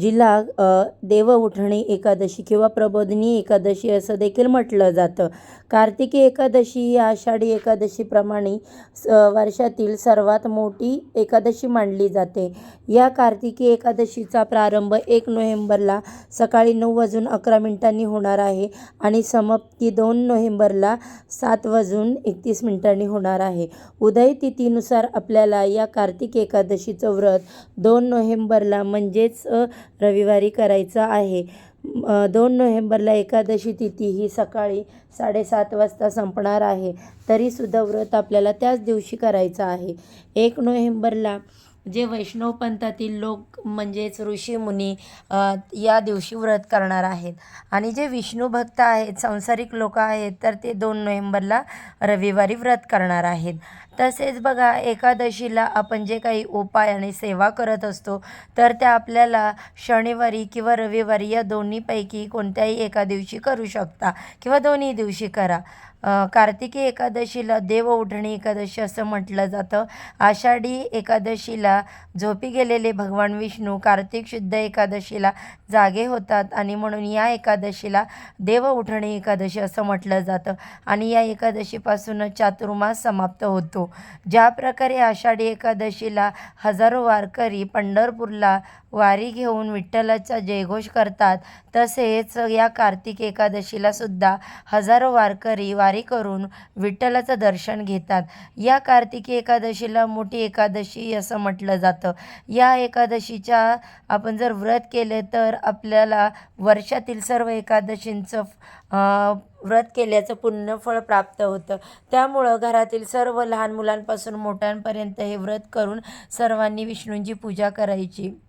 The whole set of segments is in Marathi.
जिला देव उठणे एकादशी किंवा प्रबोधिनी एकादशी असं देखील म्हटलं जातं. कार्तिकी एकादशी ही आषाढी एकादशीप्रमाणे स वर्षातील सर्वात मोठी एकादशी मानली जाते. या कार्तिकी एकादशीचा प्रारंभ एक नोव्हेंबरला सकाळी नऊ वाजून अकरा मिनिटांनी होणार आहे आणि समाप्ती दोन नोव्हेंबरला सात वाजून एकतीस मिनिटांनी होणार आहे. उदय तिथीनुसार आपल्याला या कार्तिक एकादशीचं व्रत दोन नोव्हेंबरला म्हणजेच रविवारी करायचं आहे. दोन नोव्हेंबरला एकादशी तिथी ही सकाळी साडेसात वाजता संपणार आहे. तरीसुद्धा व्रत आपल्याला त्याच दिवशी करायचं आहे. एक नोव्हेंबरला जे वैष्णव पंथातील लोक म्हणजेच ऋषीमुनी या दिवशी व्रत करणार आहेत. आणि जे विष्णू भक्त आहेत सांसारिक लोक आहेत तर ते दोन नोव्हेंबरला रविवारी व्रत करणार आहेत. तसेच बघा एकादशीला आपण जे काही उपाय आणि सेवा करत असतो तर त्या आपल्याला शनिवारी किंवा रविवारी या दोन्हीपैकी कोणत्याही एका दिवशी करू शकता किंवा दोन्ही दिवशी करा. कार्तिकी एकादशीला देव उठणी एकादशी असं म्हटलं जातं. आषाढी एकादशीला झोपी गेलेले भगवान विष्णू कार्तिक शुद्ध एकादशीला जागे होतात आणि म्हणून या एकादशीला देव उठणी एकादशी असं म्हटलं जातं. आणि या एकादशीपासूनच चातुर्मास समाप्त होतो. ज्या प्रकारे आषाढी एकादशीला हजारो वारकरी पंढरपूरला वारी घेऊन विठ्ठलाचा जयघोष करतात तसेच या कार्तिक एकादशीला सुद्धा हजारो वारकरी वारी करून विठ्ठलाचं दर्शन घेतात. या कार्तिकी एकादशीला मोठी एकादशी असं म्हटलं जातं. या एकादशीच्या आपण जर व्रत केले तर आपल्याला वर्षातील सर्व एकादशींचं व्रत केल्याचं पुण्यफळ प्राप्त होतं. त्यामुळं घरातील सर्व लहान मुलांपासून मोठ्यांपर्यंत हे व्रत करून सर्वांनी विष्णूंची पूजा करायची.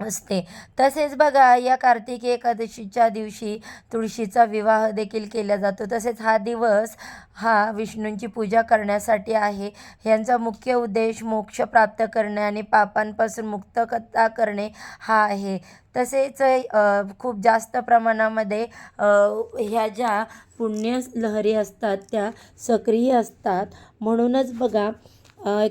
असते. तसेच बघा या कार्तिकी एकादशीच्या दिवशी तुळशीचा विवाह देखील केला जातो. तसेच हा दिवस हा विष्णूंची पूजा करण्यासाठी आहे. यांचा मुख्य उद्देश मोक्ष प्राप्त करणे आणि पापांपासून मुक्तता करणे हा आहे. तसेच खूप जास्त प्रमाणामध्ये ह्या ज्या पुण्य लहरी असतात त्या सक्रिय असतात. म्हणूनच बघा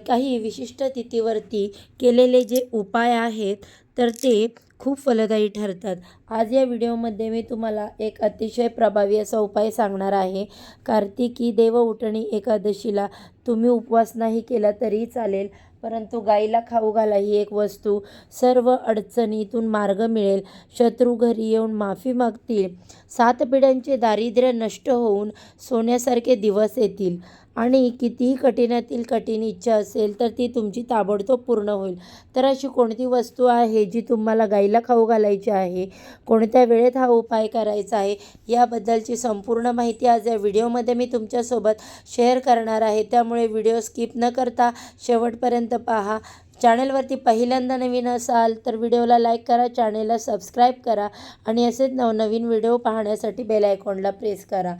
काही विशिष्ट तिथीवरती केलेले जे उपाय आहेत तर ते खूप फलदायी ठरतात. आज या व्हिडिओमध्ये मी तुम्हाला एक अतिशय प्रभावी असा उपाय सांगणार आहे. कार्तिकी देव उठणी एकादशीला. तुम्ही उपवास नाही केला तरीही चालेल परंतु गाईला खाऊ घाला ही एक वस्तू. सर्व अडचणीतून मार्ग मिळेल. शत्रू घरी येऊन माफी मागतील. सात पिढ्यांचे दारिद्र्य नष्ट होऊन सोन्यासारखे दिवस येतील. आणि कितीही कठीणातील कठीण इच्छा असेल तर ती तुमची ताबडतोब पूर्ण होईल. तर अशी कोणती वस्तू आहे जी तुम्हाला गाईला खाऊ घालायची आहे? कोणत्या वेळेत हा उपाय करायचा आहे? याबद्दलची संपूर्ण माहिती आज या व्हिडिओमध्ये मी तुमच्यासोबत शेअर करणार आहे. त्यामुळे व्हिडिओ स्किप न करता शेवटपर्यंत पहा. चॅनलवरती पहिल्यांदा नवीन असाल तर व्हिडिओला लाईक करा चॅनेलला सबस्क्राईब करा आणि असेच नवनवीन व्हिडिओ पाहण्यासाठी बेल आयकॉनला प्रेस करा.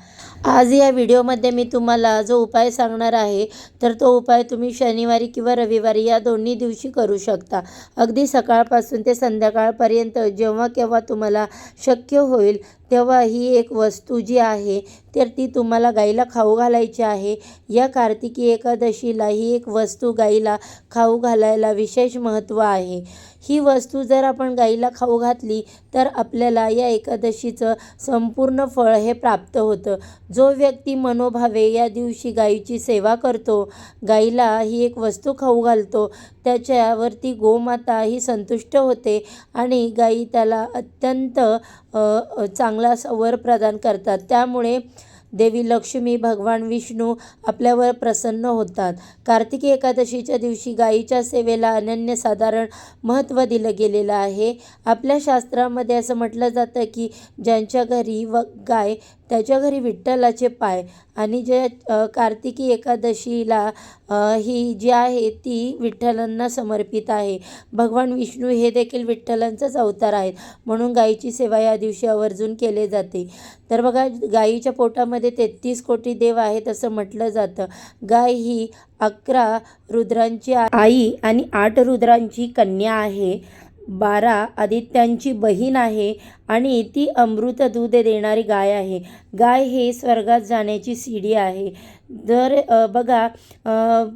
आज या व्हिडिओमध्ये मी तुम्हाला जो उपाय सांगणार आहे तर तो उपाय तुम्ही शनिवारी किंवा रविवारी या दोन्ही दिवशी करू शकता. अगदी सकाळपासून ते संध्याकाळपर्यंत जेव्हा केव्हा तुम्हाला शक्य होईल तेव्हा ही एक वस्तू जी आहे तर ती तुम्हाला गाईला खाऊ घालायची आहे. या कार्तिकी एकादशीला ही एक वस्तू गाईला खाऊ घालायला विशेष महत्त्व आहे. ही वस्तू जर आपण गाईला खाऊ घातली तर आपल्याला या एकादशीचं संपूर्ण फळ हे प्राप्त होतं. जो व्यक्ती मनोभावे या दिवशी गाईची सेवा करतो गाईला ही एक वस्तू खाऊ घालतो त्याच्यावरती गोमाता ही संतुष्ट होते आणि गाई त्याला अत्यंत चांगला सवर प्रदान करतात. त्यामुळे देवी लक्ष्मी भगवान विष्णू आपल्यावर प्रसन्न होतात. कार्तिकी एकादशीच्या दिवशी गायीच्या सेवेला अनन्यसाधारण महत्त्व दिलं गेलेलं आहे. आपल्या शास्त्रामध्ये असं म्हटलं जातं की ज्यांच्या घरी व गाय त्याच्या घरी विठ्ठलाचे पाय आणि जे कार्तिकी एकादशीला ही जी आहे ती विठ्ठलांना समर्पित आहे. भगवान विष्णू हे देखील विठ्ठलांचाच अवतार आहेत. म्हणून गायीची सेवा या दिवशी आवर्जून केले जाते. तर बघा गायीच्या पोटामध्ये तेहतीस कोटी देव आहेत असं म्हटलं जातं. गाय ही अकरा रुद्रांची आई आणि आठ रुद्रांची कन्या आहे. बारा आदित्यांची बहीण आहे आणि ती अमृत दूध देणारी गाय आहे. गाय हे स्वर्गात जाण्याची सीडी आहे. जर बघा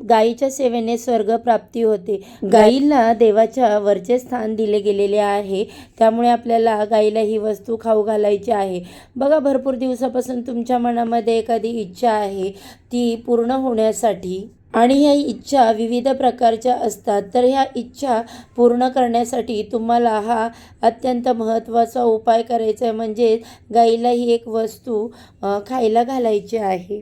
गायीच्या सेवेने स्वर्गप्राप्ती होते. गाईला देवाच्या वरचे स्थान दिले गेलेले आहे. त्यामुळे आपल्याला गाईला ही वस्तू खाऊ घालायची आहे. बघा भरपूर दिवसापासून तुमच्या मनामध्ये एखादी इच्छा आहे. ती पूर्ण होण्यासाठी आणि ह्या इच्छा विविध प्रकारच्या असतात. तर ह्या इच्छा पूर्ण करण्यासाठी तुम्हाला हा अत्यंत महत्त्वाचा उपाय करायचा आहे. म्हणजे गाईला ही एक वस्तू खायला घालायची आहे.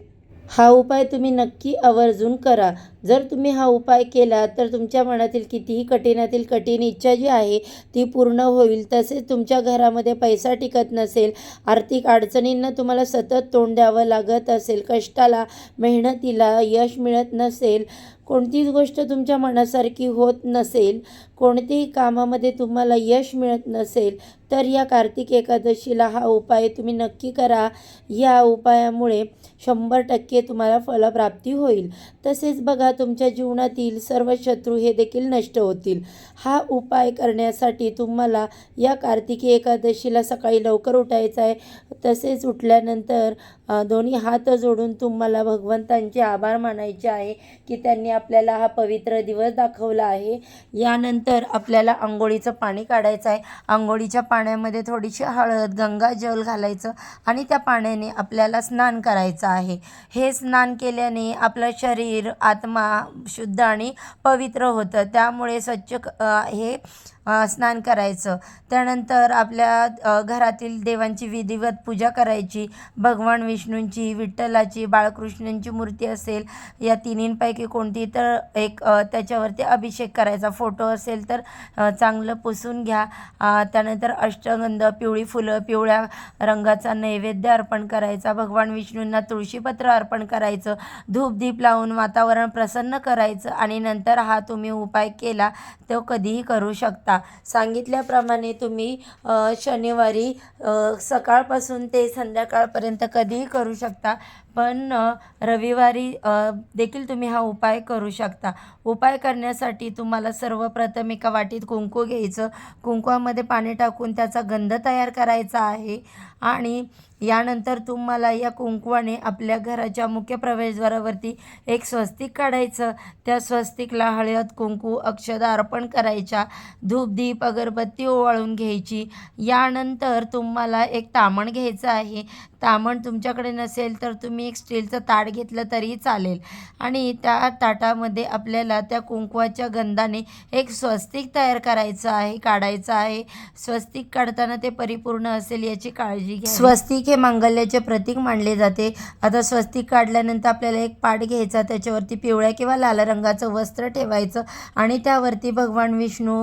हा उपाय तुम्ही नक्की आवर्जून करा. जर तुम्ही हा उपाय केला तर तुमच्या मनातील कितीही कठीणातील कठीण इच्छा जी आहे ती पूर्ण होईल. तसेच तुमच्या घरामध्ये पैसा टिकत नसेल आर्थिक अडचणींना तुम्हाला सतत तोंड द्यावं लागत असेल कष्टाला मेहनतीला यश मिळत नसेल कोणतीच गोष्ट तुमच्या मनासारखी होत नसेल कोणत्याही कामामध्ये तुम्हाला यश मिळत नसेल तर या कार्तिक एकादशीला हा उपाय तुम्ही नक्की करा. या उपायामुळे शंभर टक्के तुम्हाला फलप्राप्ती होईल. तसेच बघा तुमच्या जीवनातील सर्व शत्रू हे देखील नष्ट होतील. हा उपाय करण्यासाठी तुम्हाला या कार्तिकी एकादशीला सकाळी लवकर उठायचं आहे. तसेच उठल्यानंतर दोन्ही हात जोडून तुम्हाला भगवंतांचे आभार मानायचे आहे की त्यांनी आपल्याला हा पवित्र दिवस दाखवला आहे. यानंतर आपल्याला आंघोळीचं पाणी काढायचं आहे. आंघोळीच्या पाण्यामध्ये थोडीशी हळद गंगाजल घालायचं आणि त्या पाण्याने आपल्याला स्नान करायचं आहे. हे स्नान केल्याने आपलं शरीर आत्मा शुद्ध आणि पवित्र होतं. त्यामुळे स्वच्छ हे स्नान करायचं. त्यानंतर आपल्या घरातील देवांची विधिवत पूजा करायची. भगवान विष्णूंची विठ्ठलाची बाळकृष्णांची मूर्ती असेल या तिन्हींपैकी कोणती तर एक त्याच्यावरती अभिषेक करायचा. फोटो असेल तर चांगलं पुसून घ्या. त्यानंतर अष्टगंध पिवळी फुलं पिवळ्या रंगाचा नैवेद्य अर्पण करायचा भगवान विष्णूंना तुळशीपत्र अर्पण करायचं धूपदीप लावून वातावरण प्रसन्न करायचं आणि नंतर हा तुम्ही उपाय केला तो कधीही करू शकता. सांगितल्याप्रमाणे तुम्ही शनिवारी सकाळपासून ते संध्याकाळपर्यंत कधीही करू शकता. पण रविवारी देखील तुम्ही हा उपाय करू शकता. उपाय करण्यासाठी तुम्हाला सर्वप्रथम एका वाटीत कुंकू घ्यायचं. कुंकवामध्ये पाणी टाकून त्याचा गंध तयार करायचा आहे. आणि यानंतर तुम्हाला या कुंकवाने आपल्या घराच्या मुख्य प्रवेशद्वारावरती एक स्वस्तिक काढायचं. त्या स्वस्तिकला हळद कुंकू अक्षदा अर्पण करायच्या. धूपदीप अगरबत्ती ओवाळून घ्यायची. यानंतर तुम्हाला एक तामण घ्यायचं आहे. तामण तुमच्याकडे नसेल तर तुम्ही एक स्टीलचं ताट घेतलं तरी चालेल. आणि त्या ताटामध्ये आपल्याला त्या कुंकवाच्या गंधाने एक स्वस्तिक तयार करायचं आहे काढायचं आहे. स्वस्तिक काढताना ते परिपूर्ण असेल याची काळजी घ्या. स्वस्तिक हे मांगल्याचे प्रतीक मानले जाते. आता स्वस्तिक काढल्यानंतर आपल्याला एक पाट घ्यायचा त्याच्यावरती पिवळ्या किंवा लाल रंगाचं वस्त्र ठेवायचं आणि त्यावरती भगवान विष्णू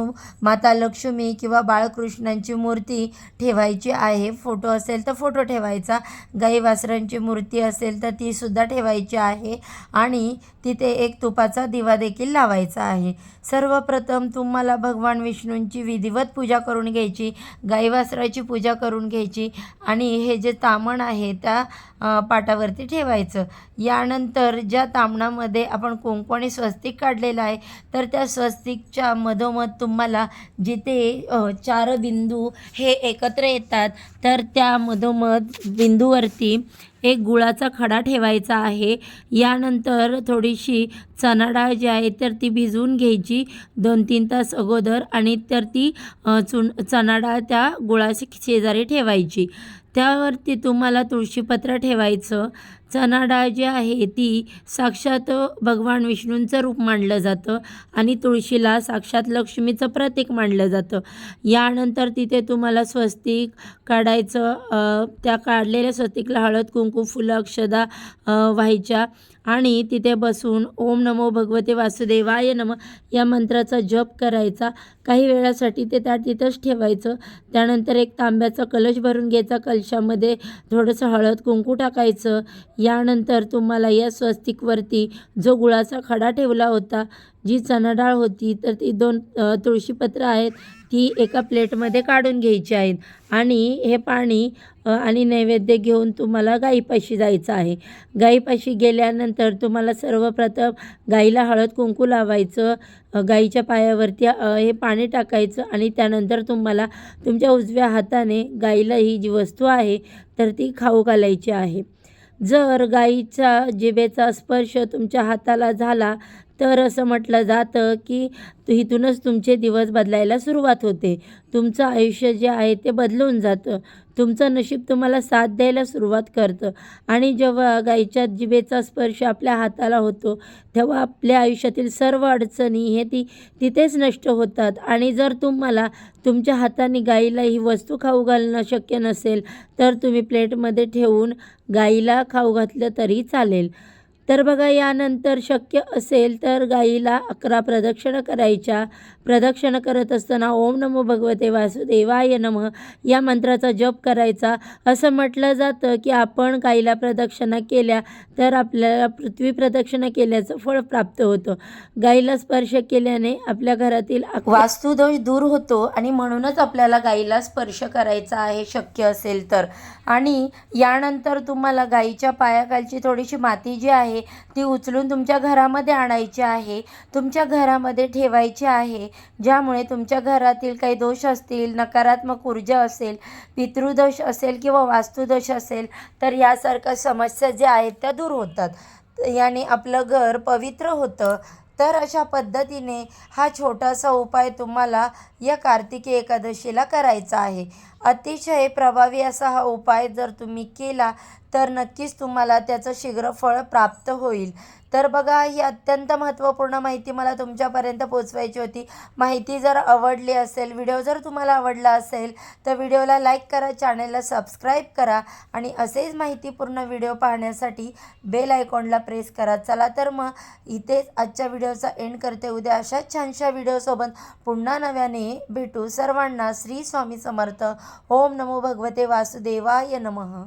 माता लक्ष्मी किंवा बाळकृष्णांची मूर्ती ठेवायची आहे. फोटो असेल तर फोटो ठेवायचा. गाई वासरांची मूर्ती असेल तर ती सुद्धा ठेवायची आहे आणि तिथे एक तुपाचा दिवा देखील लावायचा आहे. सर्वप्रथम तुम्हाला भगवान विष्णूंची विधिवत पूजा करून घ्यायची गाई वासराची पूजा करून घ्यायची आणि हे जे तामण आहे त्या पाटावरती ठेवायचं. यानंतर ज्या तामणामध्ये आपण कुंकू आणि स्वस्तिक काढलेलं आहे तर त्या स्वस्तिकच्या मधोमध तुम्हाला जिथे चार बिंदू हे एकत्र येतात तर त्या मधोमध बिंदूवरती एक गुळाचा खडा ठेवायचा आहे. यानंतर थोडीशी चणा डाळ जी आहे तर ती भिजवून घ्यायची दोन तीन तास अगोदर आणि तर ती चुन चणा डाळ त्या गुळाशी शेजारी ठेवायची. त्यावरती तुम्हाला तुळशीपत्र ठेवायचं. चणा डाळ जी आहे ती साक्षात भगवान विष्णूंचं रूप मानलं जातं आणि तुळशीला साक्षात लक्ष्मीचं प्रतीक मानलं जातं. यानंतर तिथे तुम्हाला स्वस्तिक काढायचं त्या काढलेल्या स्वस्तिकला हळद कुंकू फुलं अक्षदा व्हायच्या आणि तिथे बसून ओम नमो भगवते वासुदेवाय नम या मंत्राचा जप करायचा. काही वेळासाठी ते त्या तिथंच ठेवायचं. त्यानंतर एक तांब्याचा कलश भरून घ्यायचा. कलशामध्ये थोडंसं हळद कुंकू टाकायचं. यानंतर तुम्हाला या स्वस्तिकवरती जो गुळाचा खडा ठेवला होता जी चणा डाळ होती तर ती दोन तुळशीपत्र आहेत ती एका प्लेटमध्ये काढून घ्यायची आहेत. आणि हे पाणी आणि नैवेद्य घेऊन तुम्हाला गाईपाशी जायचं आहे. गाईपाशी गेल्यानंतर तुम्हाला सर्वप्रथम गाईला हळद कुंकू लावायचं गाईच्या पायावरती हे पाणी टाकायचं आणि त्यानंतर तुम्हाला तुमच्या उजव्या हाताने गाईला ही जी वस्तू आहे तर ती खाऊ घालायची आहे. जर गाईचा जिभेचा स्पर्श तुमच्या हाताला झाला तर असं म्हटलं जातं की इथूनच तुमचे दिवस बदलायला सुरुवात होते. तुमचं आयुष्य जे आहे ते बदलून जातं. तुमचं नशीब तुम्हाला साथ द्यायला सुरुवात करतं. आणि जेव्हा गाईच्या जिभेचा स्पर्श आपल्या हाताला होतो तेव्हा आपल्या आयुष्यातील सर्व अडचणी हे ती तिथेच नष्ट होतात. आणि जर तुम्हाला तुमच्या हाताने गाईला ही वस्तू खाऊ घालणं शक्य नसेल तर तुम्ही प्लेटमध्ये ठेवून गाईला खाऊ घातलं तरी चालेल. तर बघा यानंतर शक्य असेल तर गाईला अकरा प्रदक्षिणा करायच्या. प्रदक्षिणा करत असताना ओम नमो भगवते वासुदेवाय नमः या मंत्राचा जप करायचा. असं म्हटलं जातं की आपण गाईला प्रदक्षिणा केल्या तर आपल्याला पृथ्वी प्रदक्षिणा केल्याचं फळ प्राप्त होतं. गाईला स्पर्श केल्याने आपल्या घरातील वास्तुदोष दूर होतो आणि म्हणूनच आपल्याला गाईला स्पर्श करायचा आहे शक्य असेल तर. आणि यानंतर तुम्हाला गाईच्या पायाखालची थोडीशी माती जी आहे आहे ती उचलून तुमच्या घरामध्ये आणायची आहे तुमच्या घरामध्ये ठेवायची आहे ज्यामुळे तुमच्या घरातील काही दोष असतील नकारात्मक ऊर्जा असेल पितृदोष असेल किंवा वास्तुदोष असेल तर यासारख्या समस्या ज्या आहेत त्या दूर होतात. याने आपलं घर पवित्र होतं. तर अशा पद्धतीने हा छोटासा उपाय तुम्हाला या कार्तिकी एकादशीला करायचा आहे. अतिशय प्रभावी असा हा उपाय जर तुम्ही केला तर नक्कीच तुम्हाला त्याचं शीघ्र फळ प्राप्त होईल. तर बघा ही अत्यंत महत्त्वपूर्ण माहिती मला तुमच्यापर्यंत पोचवायची होती. माहिती जर आवडली असेल व्हिडिओ जर तुम्हाला आवडला असेल तर व्हिडिओला लाईक करा चॅनलला सबस्क्राईब करा आणि असेच माहितीपूर्ण व्हिडिओ पाहण्यासाठी बेल आयकॉनला प्रेस करा. चला तर मग इथेच आजच्या व्हिडिओचा एंड करते. उद्या अशाच छानशा व्हिडिओसोबत पुन्हा नव्याने भेटू. सर्वांना श्री स्वामी समर्थ. ओम नमो भगवते वासुदेवाय नमः.